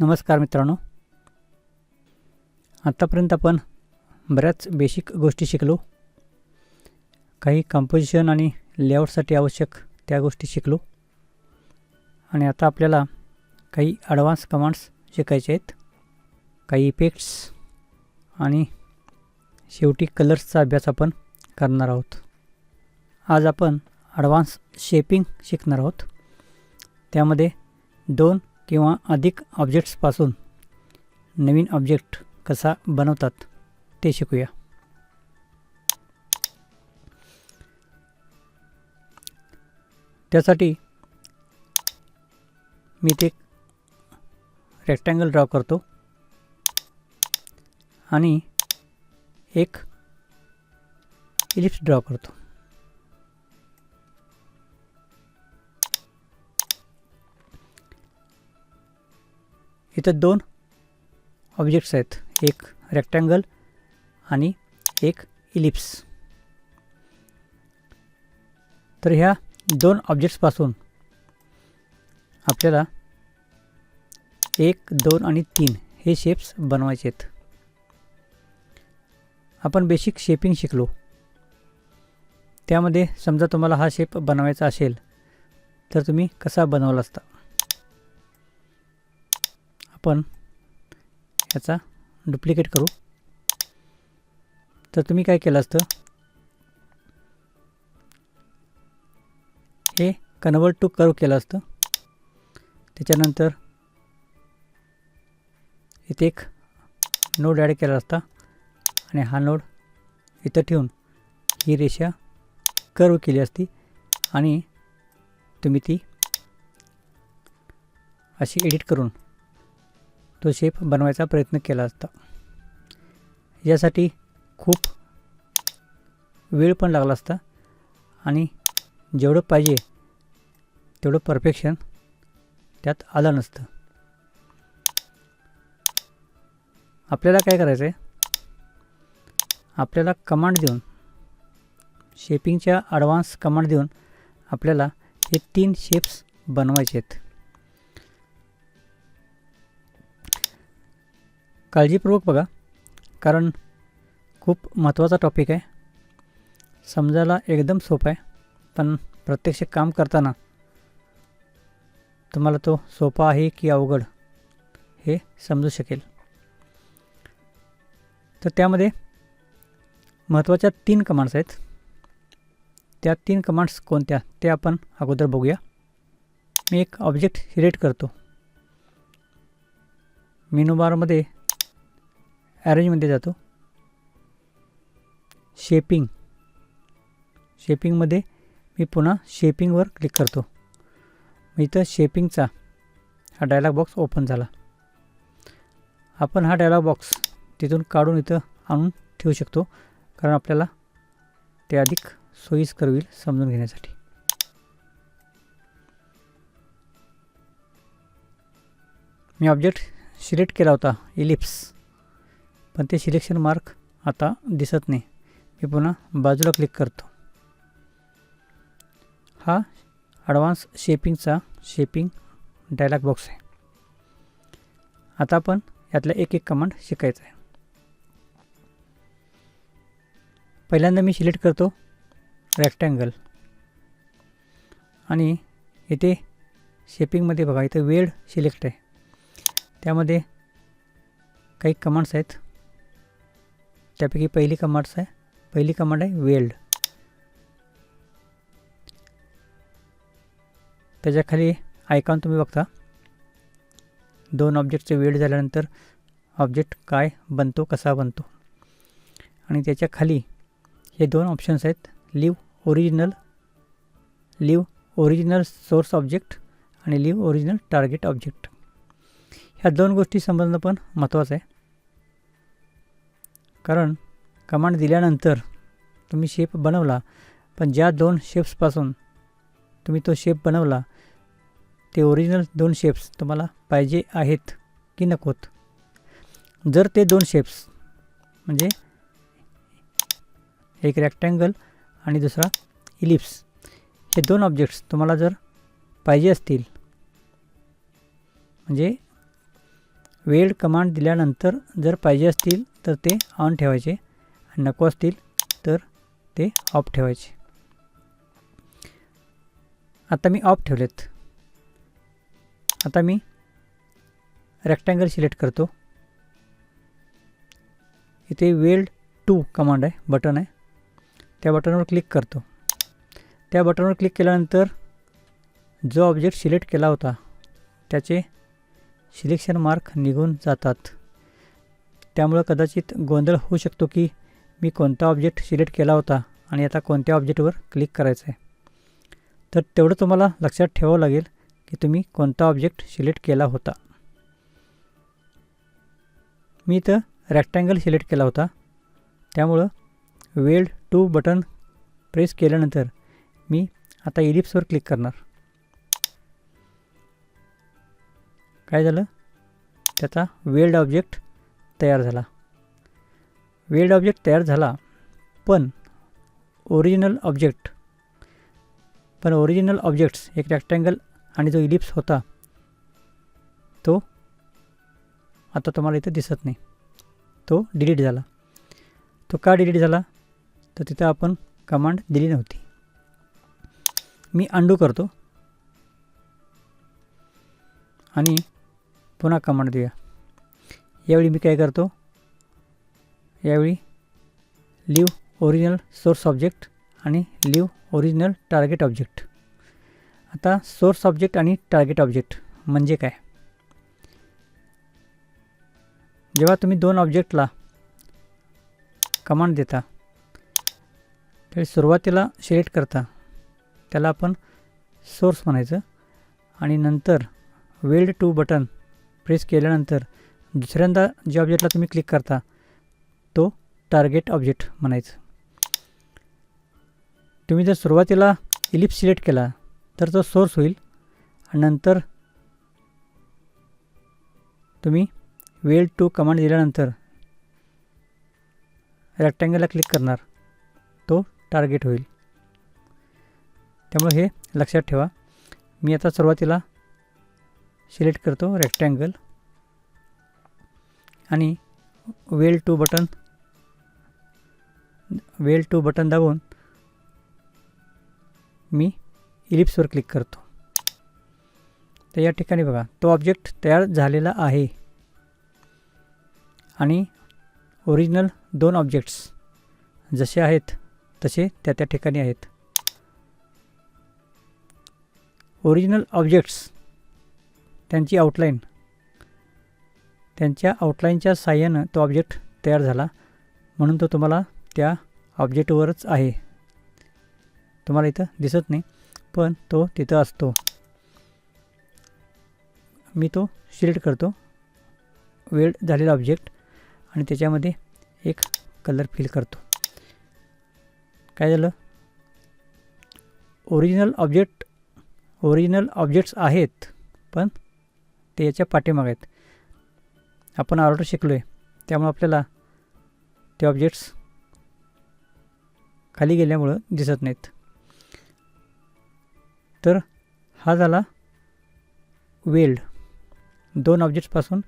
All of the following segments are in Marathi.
नमस्कार मित्रांनो. आत्तापर्यंत आपण बऱ्याच बेसिक गोष्टी शिकलो. काही कंपोजिशन आणि लेआउटसाठी आवश्यक त्या गोष्टी शिकलो. आणि आता आपल्याला काही ॲडव्हान्स कमांड्स शिकायचे आहेत. काही इफेक्ट्स आणि शेवटी कलर्सचा अभ्यास आपण करणार आहोत. आज आपण ॲडव्हान्स शेपिंग शिकणार आहोत. त्यामध्ये दोन किंवा अधिक ऑब्जेक्ट्सपासून नवीन ऑब्जेक्ट कसा बनवतात ते शिकूया. त्यासाठी मी ते रेक्टँगल ड्रॉ करतो आणि एक इलिप्स ड्रॉ करतो. इथं दोन ऑब्जेक्ट्स आहेत. एक रेक्टँगल आणि एक इलिप्स तर ह्या दोन ऑब्जेक्ट्सपासून आपल्याला एक दोन आणि तीन हे शेप्स बनवायचे आहेत. आपण बेसिक शेपिंग शिकलो. त्यामध्ये समजा तुम्हाला हा शेप बनवायचा असेल तर तुम्ही कसा बनवला असता? आपण याचा डुप्लिकेट करू. तर तुम्ही काय केलं असतं? हे कन्वर्ट टू कर्व केलं असतं. त्याच्यानंतर इथे एक नोड ॲड केला असता आणि हा नोड इथं ठेवून ही रेषा कर्व केली असती आणि तुम्ही ती अशी एडिट करून तो शेप बनवायचा प्रयत्न केला असता. यासाठी खूप वेळ पण लागला असता आणि जेवढं पाहिजे तेवढं परफेक्शन त्यात आलं नसतं. आपल्याला काय करायचं आहे आपल्याला कमांड देऊन शेपिंगच्या ॲडव्हान्स कमांड देऊन आपल्याला हे तीन शेप्स बनवायचे आहेत काळजीपूर्वक बघा. कारण खूप महत्त्वाचा टॉपिक आहे. समजायला एकदम सोपं आहे. पण प्रत्यक्ष काम करताना तुम्हाला तो सोपा आहे की अवघड हे समजू शकेल. तर त्यामध्ये महत्त्वाच्या तीन कमांड्स आहेत. त्या तीन कमांड्स कोणत्या ते आपण अगोदर बघूया. मी एक ऑब्जेक्ट सिलेक्ट करतो. मेनू बारमध्ये ॲरेंजमध्ये जातो. शेपिंग शेपिंगमध्ये मी पुन्हा शेपिंगवर क्लिक करतो. इथं शेपिंगचा हा डायलॉग बॉक्स ओपन झाला. आपण हा डायलॉग बॉक्स तिथून काढून इथं आणून ठेवू शकतो. कारण आपल्याला ते अधिक सोयीस्कर होईल समजून घेण्यासाठी. मी ऑब्जेक्ट सिलेक्ट केला होता इलिप्स पण ते सिलेक्शन मार्क आता दिसत नाही. मी पुन्हा बाजूला क्लिक करतो. हा ॲडव्हान्स शेपिंगचा शेपिंग डायलॉग बॉक्स आहे. आता आपण यातला एक एक कमांड शिकायचा आहे. पहिल्यांदा मी सिलेक्ट करतो रेक्टँगल आणि इथे शेपिंगमध्ये बघा इथं वेळ सिलेक्ट आहे. त्यामध्ये काही कमांड्स आहेत. त्यापैकी पहिली कमांड्स आहे. पहिली कमांड आहे वेल्ड. त्याच्याखाली आयकॉन तुम्ही बघता. दोन ऑब्जेक्टचे वेल्ड झाल्यानंतर ऑब्जेक्ट काय बनतो कसा बनतो. आणि त्याच्याखाली हे दोन ऑप्शन्स आहेत. Leave original leave original source object आणि लिव्ह ओरिजिनल टार्गेट ऑब्जेक्ट ह्या दोन गोष्टी समजणं पण महत्त्वाचं आहे. कारण कमांड दिल्यानंतर तुम्ही शेप बनवला पण ज्या दोन शेप्सपासून तुम्ही तो शेप बनवला ते ओरिजिनल दोन शेप्स तुम्हाला पाहिजे आहेत की नकोत? जर ते दोन शेप्स म्हणजे एक रेक्टँगल आणि दुसरा इलिप्स हे दोन ऑब्जेक्ट्स तुम्हाला जर पाहिजे असतील म्हणजे वेळ कमांड दिल्यानंतर जर पाहिजे असतील तर ते ऑन ठेवायचे. आणि नको असतील तर ते ऑफ ठेवायचे. आता मी ऑफ ठेवलेत. आता मी रेक्टँगल सिलेक्ट करतो. इथे वेल्ड टू कमांड आहे बटन आहे. त्या बटनवर क्लिक करतो. त्या बटनवर क्लिक केल्यानंतर जो ऑब्जेक्ट सिलेक्ट केला होता त्याचे सिलेक्शन मार्क निघून जातात. त्यामुळं कदाचित गोंधळ होऊ शकतो की मी कोणता ऑब्जेक्ट सिलेक्ट केला होता आणि आता कोणत्या ऑब्जेक्टवर क्लिक करायचं आहे तर तेवढं तुम्हाला लक्षात ठेवावं लागेल की तुम्ही कोणता ऑब्जेक्ट सिलेक्ट केला होता. मी इथं रेक्टँगल सिलेक्ट केला होता. त्यामुळं वेल्ड टू बटन प्रेस केल्यानंतर मी आता इलिप्सवर क्लिक करणार. काय झालं? त्याचा वेल्ड ऑब्जेक्ट तयार झाला. वेल्ड ऑब्जेक्ट तयार झाला पण ओरिजिनल ऑब्जेक्ट पण ओरिजिनल ऑब्जेक्ट्स एक रेक्टँगल आणि जो इलिप्स होता तो आता तुम्हाला इथं दिसत नाही. तो डिलीट झाला. तो का डिलीट झाला? तर तिथं आपण कमांड दिली नव्हती. मी अंडू करतो. आणि पुन्हा कमांड देऊया. यावेळी मी काय करतो? यावेळी लिव्ह ओरिजिनल सोर्स ऑब्जेक्ट आणि लिव्ह ओरिजिनल टार्गेट ऑब्जेक्ट. आता सोर्स ऑब्जेक्ट आणि टार्गेट ऑब्जेक्ट म्हणजे काय? जेव्हा तुम्ही दोन ऑब्जेक्टला कमांड देता त्यावेळी सुरुवातीला सिलेक्ट करता त्याला आपण सोर्स म्हणायचं आणि नंतर वेल्ड टू बटन प्रेस केल्यानंतर दुसऱ्यांदा ज्या ऑब्जेक्टला तुम्ही क्लिक करता तो टार्गेट ऑब्जेक्ट म्हणायचं. तुम्ही जर सुरुवातीला इलिप्स सिलेक्ट केला तर तो सोर्स होईल आणि नंतर तुम्ही वेल टू कमांड दिल्यानंतर रेक्टँगलला क्लिक करणार तो टार्गेट होईल. त्यामुळे हे लक्षात ठेवा. मी आता सुरुवातीला सिलेक्ट करतो रेक्टँगल आणि weld to button weld to button दाबून मी इलिप्सवर क्लिक करतो. तर या ठिकाणी बघा तो ऑब्जेक्ट तयार झालेला आहे. आणि ओरिजिनल दोन ऑब्जेक्ट्स जसे आहेत तसे त्या त्या ठिकाणी आहेत. ओरिजिनल ऑब्जेक्ट्स त्यांची आउटलाईन त्यांच्या आउटलाईनच्या साह्यानं तो ऑब्जेक्ट तयार झाला. म्हणून तो तुम्हाला त्या ऑब्जेक्टवरच आहे. तुम्हाला इथं दिसत नाही पण तो तिथं असतो. मी तो सिलेक्ट करतो. वेळ झालेला ऑब्जेक्ट आणि त्याच्यामध्ये एक कलर फिल करतो. काय झालं? ओरिजिनल ऑब्जेक्ट ओरिजिनल ऑब्जेक्ट्स आहेत पण ते याच्या पाठीमाग आहेत. आपण ऑर्डर शिकलो आहे त्यामुळे आपल्याला ते ऑब्जेक्ट्स खाली गेल्यामुळं दिसत नाहीत. तर हा झाला वेल्ड. दोन ऑब्जेक्ट्सपासून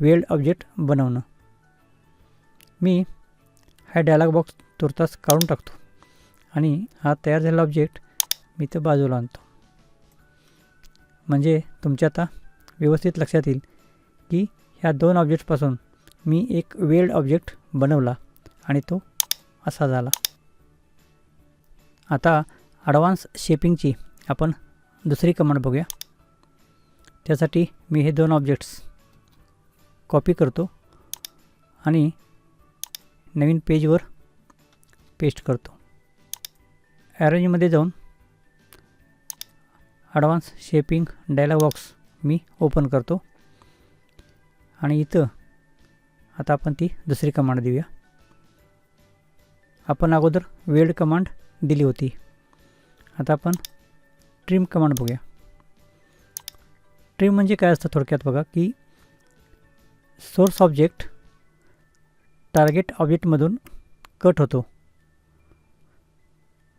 वेल्ड ऑब्जेक्ट बनवणं. मी हा डायलॉग बॉक्स तुर्तास काढून टाकतो. आणि हा तयार झालेला ऑब्जेक्ट मी तर बाजूला आणतो. म्हणजे तुमच्या आता व्यवस्थित लक्षात येईल की ह्या दोन ऑब्जेक्टपासून मी एक वेल्ड ऑब्जेक्ट बनवला आणि तो असा झाला. आता ॲडव्हान्स शेपिंगची आपण दुसरी कमांड बघूया. त्यासाठी मी हे दोन ऑब्जेक्ट्स कॉपी करतो आणि नवीन पेजवर पेस्ट करतो. ॲरेंजमध्ये जाऊन ॲडव्हान्स शेपिंग डायलॉग बॉक्स मी ओपन करतो. आणि इथं आता आपण ती दुसरी कमांड देऊया. आपण अगोदर वेल्ड कमांड दिली होती. आता आपण ट्रिम कमांड बघूया. ट्रिम म्हणजे काय असतं थोडक्यात बघा की सोर्स ऑब्जेक्ट टार्गेट ऑब्जेक्टमधून कट होतो.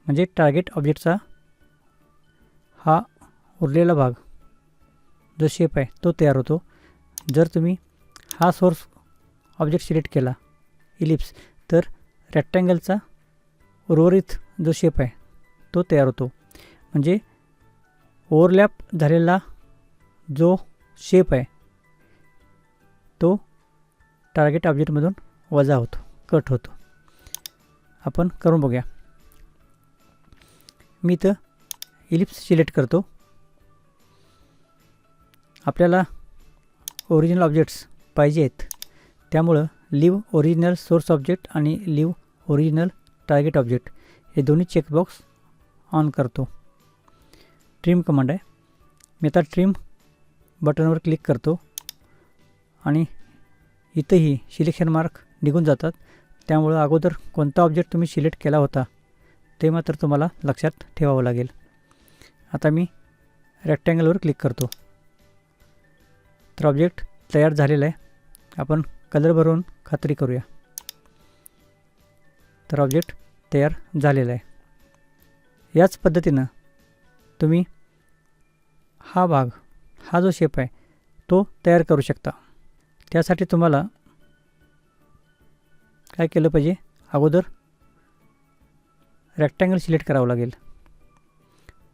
म्हणजे टार्गेट ऑब्जेक्टचा हा उरलेला भाग जो शेप आहे तो तयार होतो. जर तुम्ही हा सोर्स ऑब्जेक्ट सिलेक्ट केला इलिप्स. तर रेक्टँगलचा उर्वरित जो शेप आहे तो तयार होतो. म्हणजे ओव्हरलॅप झालेला जो शेप आहे तो टार्गेट ऑब्जेक्टमधून वजा होतो कट होतो. आपण करून बघूया. मी इथं इलिप्स सिलेक्ट करतो. आपल्याला ओरिजिनल ऑब्जेक्ट्स पाहिजे आहेत त्यामुळं लिव्ह ओरिजिनल सोर्स ऑब्जेक्ट आणि लिव्ह ओरिजिनल टार्गेट ऑब्जेक्ट हे दोन्ही चेकबॉक्स ऑन करतो. ट्रिम कमांड आहे. मी आता ट्रिम बटनवर क्लिक करतो आणि इथंही सिलेक्शन मार्क निघून जातात. त्यामुळं अगोदर कोणता ऑब्जेक्ट तुम्ही सिलेक्ट केला होता ते मात्र तुम्हाला लक्षात ठेवावं लागेल. आता मी रेक्टँगलवर क्लिक करतो. तर ऑब्जेक्ट तयार झालेला आहे. आपण कलर भरून खात्री करूया. तर ऑब्जेक्ट तयार झालेला आहे. याच पद्धतीनं तुम्ही हा भाग हा जो शेप आहे तो तयार करू शकता. त्यासाठी तुम्हाला काय केलं पाहिजे? अगोदर रेक्टँगल सिलेक्ट करावं लागेल.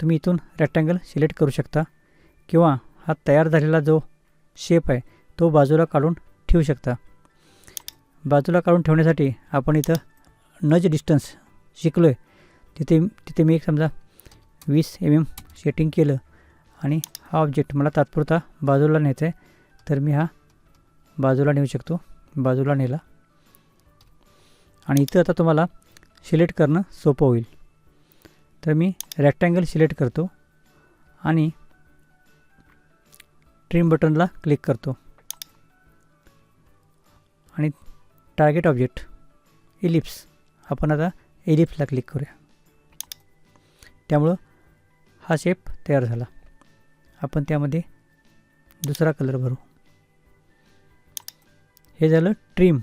तुम्ही इथून रेक्टँगल सिलेक्ट करू शकता किंवा हा तयार झालेला जो शेप आहे तो बाजूला काढून ठेवू शकता. बाजूला काढून ठेवण्यासाठी आपण इथं नज डिस्टन्स शिकलो आहे तिथे तिथे मी एक समजा वीस एम एम सेटिंग केलं आणि हा ऑब्जेक्ट मला तात्पुरता बाजूला न्यायचा आहे. तर मी हा बाजूला नेऊ शकतो. बाजूला नेला. आणि इथं आता तुम्हाला सिलेक्ट करणं सोपं होईल. तर मी रेक्टँगल सिलेक्ट करतो आणि ट्रिम बटनला क्लिक करतो. आणि टार्गेट ऑब्जेक्ट इलिप्स आपण आता इलिप्सला क्लिक करूया. त्यामुळं हा शेप तयार झाला. आपण त्यामध्ये दुसरा कलर भरू. हे झालं ट्रीम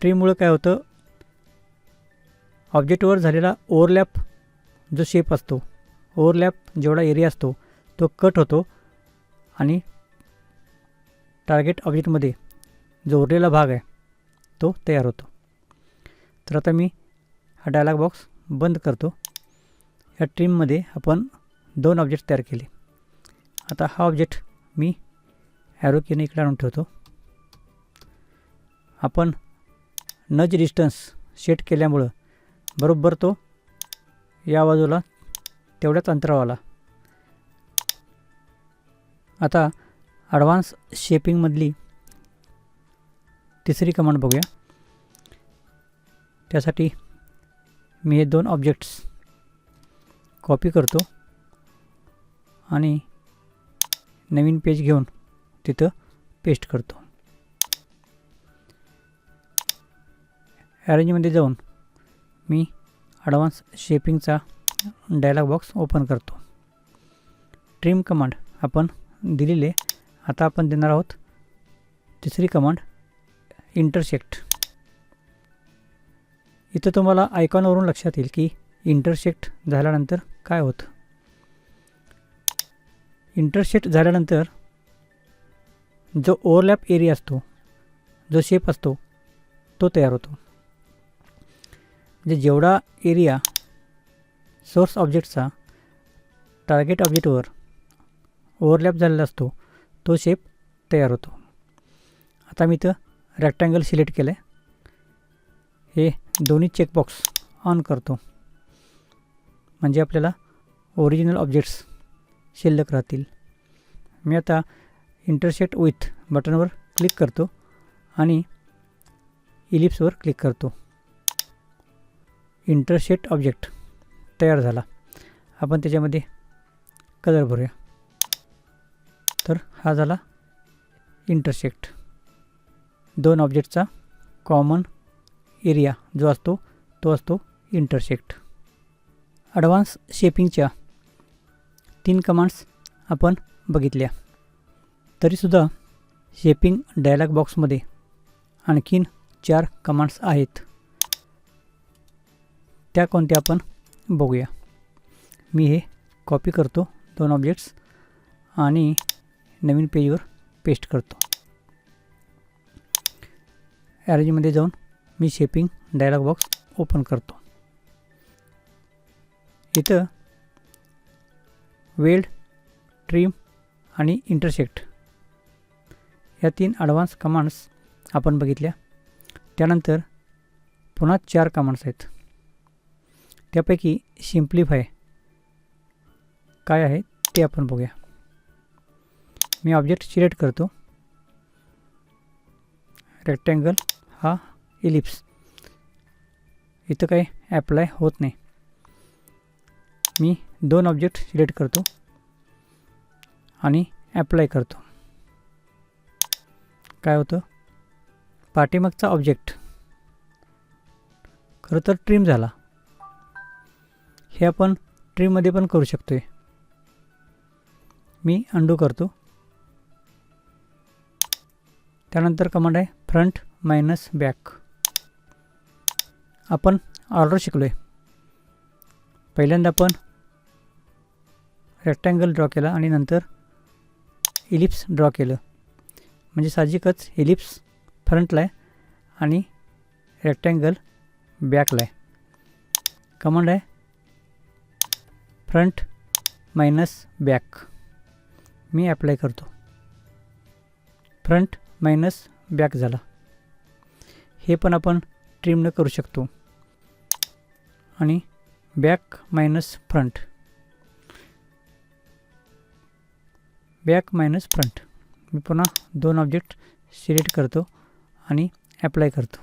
ट्रीममुळं काय होतं? ऑब्जेक्टवर झालेला ओव्हरलॅप जो शेप असतो ओव्हरलॅप जेवढा एरिया असतो तो कट होतो आणि टार्गेट ऑब्जेक्टमध्ये जो उरलेला भाग आहे तो तयार होतो. तर आता मी हा डायलॉग बॉक्स बंद करतो. या ट्रीममध्ये आपण दोन ऑब्जेक्ट तयार केले. आता हा ऑब्जेक्ट मी ॲरोकीने इकडे आणून ठेवतो. आपण नज डिस्टन्स सेट केल्यामुळं बरोबर तो या बाजूला तेवढ्याच अंतरावाला आता ॲडव्हान्स शेपिंगमधली तिसरी कमांड बघूया. त्यासाठी मी हे दोन ऑब्जेक्ट्स कॉपी करतो आणि नवीन पेज घेऊन तिथं पेस्ट करतो. ॲरेंजमध्ये जाऊन मी ॲडव्हान्स शेपिंगचा डायलॉग बॉक्स ओपन करतो. ट्रिम कमांड आपण दिलेले आता आपण देणार आहोत तिसरी कमांड इंटरसेक्ट. इथं तुम्हाला आयकॉनवरून लक्षात येईल की इंटरसेक्ट झाल्यानंतर काय होतं. इंटरसेक्ट झाल्यानंतर जो ओव्हरलॅप एरिया असतो जो शेप असतो तो तयार होतो. म्हणजे जेवढा एरिया सोर्स ऑब्जेक्टचा टार्गेट ऑब्जेक्टवर ओव्हरलॅप झालेला असतो तो शेप तयार होतो. आता मी इथं रेक्टँगल सिलेक्ट केलं आहे हे दोन्ही चेकबॉक्स ऑन करतो. म्हणजे आपल्याला ओरिजिनल ऑब्जेक्ट्स शिल्लक राहतील. मी आता इंटरसेट विथ बटनवर क्लिक करतो आणि इलिप्सवर क्लिक करतो. इंटरसेट ऑब्जेक्ट तयार झाला. आपण त्याच्यामध्ये कलर भरूया. तर हा झाला इंटरसेक्ट दोन ऑब्जेक्टचा कॉमन एरिया जो असतो तो असतो इंटरसेक्ट ॲडव्हान्स शेपिंगच्या तीन कमांड्स आपण बघितल्या. तरीसुद्धा शेपिंग डायलॉग बॉक्समध्ये आणखीन चार कमांड्स आहेत. त्या कोणत्या आपण बघूया. मी हे कॉपी करतो दोन ऑब्जेक्ट्स आणि नवीन पेजवर पेस्ट करतो. ॲरेंजमध्ये जाऊन मी शेपिंग डायलॉग बॉक्स ओपन करतो. इथं वेल्ड ट्रीम आणि इंटरसेक्ट या तीन ॲडव्हान्स कमांड्स आपण बघितल्या. त्यानंतर पुन्हा चार कमांड्स आहेत. त्यापैकी सिम्प्लिफाय काय आहे ते आपण बघूया. मी ऑब्जेक्ट सिलेक्ट करतो. रेक्टँगल हा इलिप्स इथं काही ॲप्लाय होत नाही. मी दोन ऑब्जेक्ट सिलेक्ट करतो आणि ॲप्लाय करतो. काय होतं? पाठीमागचा ऑब्जेक्ट खरं तर ट्रिम झाला. हे आपण ट्रिममध्ये पण करू शकतो आहे मी अंडू करतो. त्यानंतर कमांड आहे फ्रंट मायनस बॅक आपण ऑर्डर शिकलो आहे पहिल्यांदा आपण रेक्टँगल ड्रॉ केला आणि नंतर इलिप्स ड्रॉ केलं. म्हणजे साहजिकच इलिप्स फ्रंटला आहे आणि रेक्टँगल बॅकला आहे. कमांड आहे फ्रंट मायनस बॅक मी ॲप्लाय करतो. फ्रंट मायनस बॅक झाला. हे पण आपण ट्रिमनं करू शकतो. आणि back minus front back minus front मी पुन्हा दोन ऑब्जेक्ट सिलेक्ट करतो आणि ॲप्लाय करतो.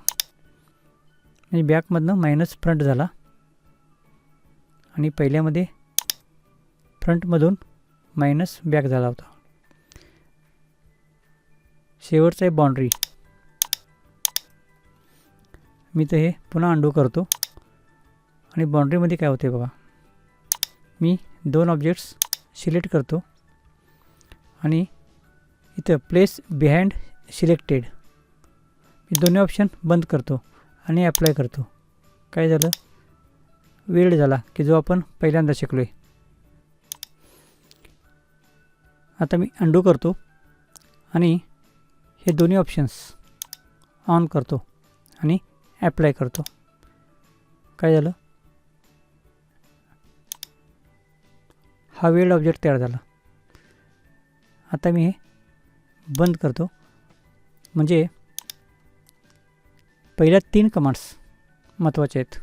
म्हणजे बॅकमधनं मायनस फ्रंट झाला. आणि पहिल्यामध्ये फ्रंटमधून मायनस बॅक झाला होता. शेवटचा आहे बाउंड्री मी तर हे पुन्हा अंडू करतो. आणि बाउंड्रीमध्ये काय होते बघा. मी दोन ऑब्जेक्ट्स सिलेक्ट करतो. आणि इथं प्लेस बिहाइंड सिलेक्टेड मी दोन्ही ऑप्शन बंद करतो आणि अप्लाय करतो. काय झालं? वेळ झाला की जो आपण पहिल्यांदा शिकलो आहे आता मी अंडू करतो. आणि हे दोन्ही ऑप्शन्स ऑन करतो. आणि ॲप्लाय करतो. काय झालं? हा वेल्ड ऑब्जेक्ट तयार झाला. आता मी हे बंद करतो. म्हणजे पहिल्या तीन कमांड्स महत्त्वाचे आहेत.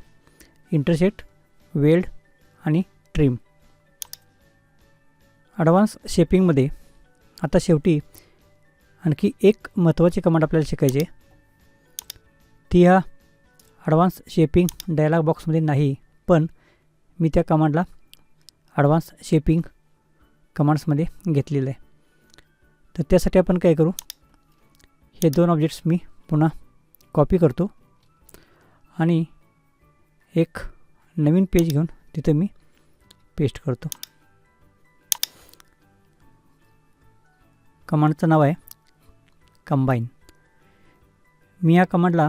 इंटरसेट वेल्ड आणि ट्रिम ॲडव्हान्स शेपिंगमध्ये आता शेवटी आणखी एक महत्त्वाची कमांड आपल्याला शिकायची ती ह्या ॲडव्हान्स शेपिंग डायलॉग बॉक्समध्ये नाही पण मी त्या कमांडला ॲडव्हान्स शेपिंग कमांड्समध्ये घेतलेलं आहे. तर त्यासाठी आपण काय करू? हे दोन ऑब्जेक्ट्स मी पुन्हा कॉपी करतो आणि एक नवीन पेज घेऊन तिथं मी पेस्ट करतो. कमांडचं नाव आहे कंबाईन मी या कमांडला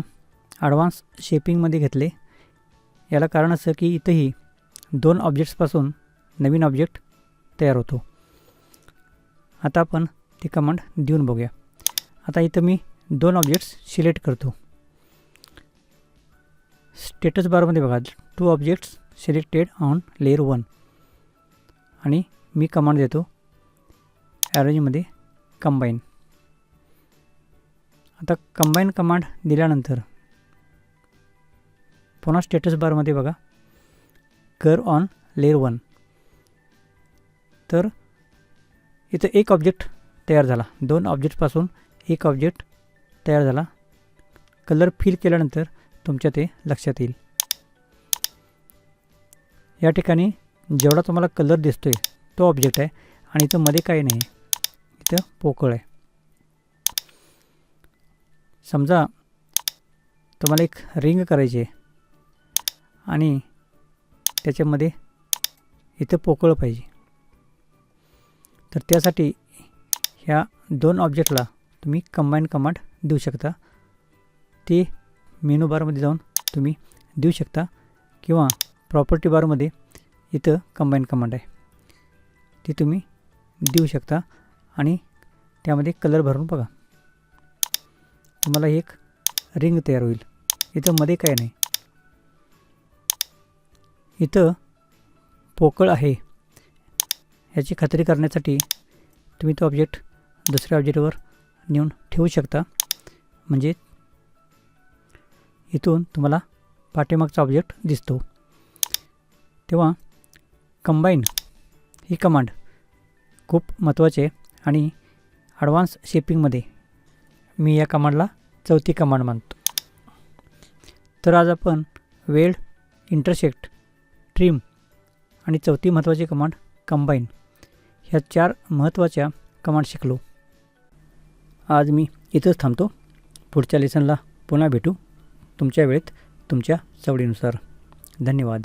ॲडव्हान्स शेपिंगमध्ये घेतले. याला कारण असं की इथंही दोन ऑब्जेक्ट्सपासून नवीन ऑब्जेक्ट तयार होतो. आता आपण ती कमांड देऊन बघूया. आता इथं मी दोन ऑब्जेक्ट्स सिलेक्ट करतो. स्टेटस बारमध्ये बघा two objects selected on layer one आणि मी कमांड देतो ॲरेंजमध्ये कंबाईन आता कंबाईन कमांड दिल्यानंतर पुन्हा स्टेटस बारमध्ये बघा. कर ऑन लेअर वन तर इथं एक ऑब्जेक्ट तयार झाला. दोन ऑब्जेक्टपासून एक ऑब्जेक्ट तयार झाला. कलर फिल केल्यानंतर तुमच्या ते लक्षात येईल. या ठिकाणी जेवढा तुम्हाला कलर दिसतो आहे तो ऑब्जेक्ट आहे आणि इथं मध्ये काही नाही. इथं पोकळ आहे. समजा तुम्हाला एक रिंग करायची आहे. आणि त्याच्यामध्ये इथं पोकळ पाहिजे. तर त्यासाठी ह्या दोन ऑब्जेक्टला तुम्ही कंबाईन कमांड देऊ शकता. ते मेनू बारमध्ये जाऊन तुम्ही देऊ शकता किंवा प्रॉपर्टी बारमध्ये इथं कंबाईन कमांड आहे. ती तुम्ही देऊ शकता आणि त्यामध्ये कलर भरून बघा. तुम्हाला एक रिंग तयार होईल. इथं मध्ये काय नाही. इथं पोकळ आहे. याची खात्री करण्यासाठी तुम्ही तो ऑब्जेक्ट दुसऱ्या ऑब्जेक्टवर नेऊन ठेवू शकता. म्हणजे इथून तुम्हाला पाठीमागचा ऑब्जेक्ट दिसतो. तेव्हा कंबाईन ही कमांड खूप महत्त्वाचे आणि ॲडव्हान्स शेपिंगमध्ये मी या कमांडला चौथी कमांड मानतो तर आज आपण वेल्ड इंटरसेक्ट ट्रिम आणि चौथी महत्त्वाची कमांड कंबाईन ह्या चार महत्त्वाच्या कमांड शिकलो. आज मी इथंच थांबतो. पुढच्या लेसनला पुन्हा भेटू. तुमच्या वेळेत तुमच्या सवडीनुसार. धन्यवाद.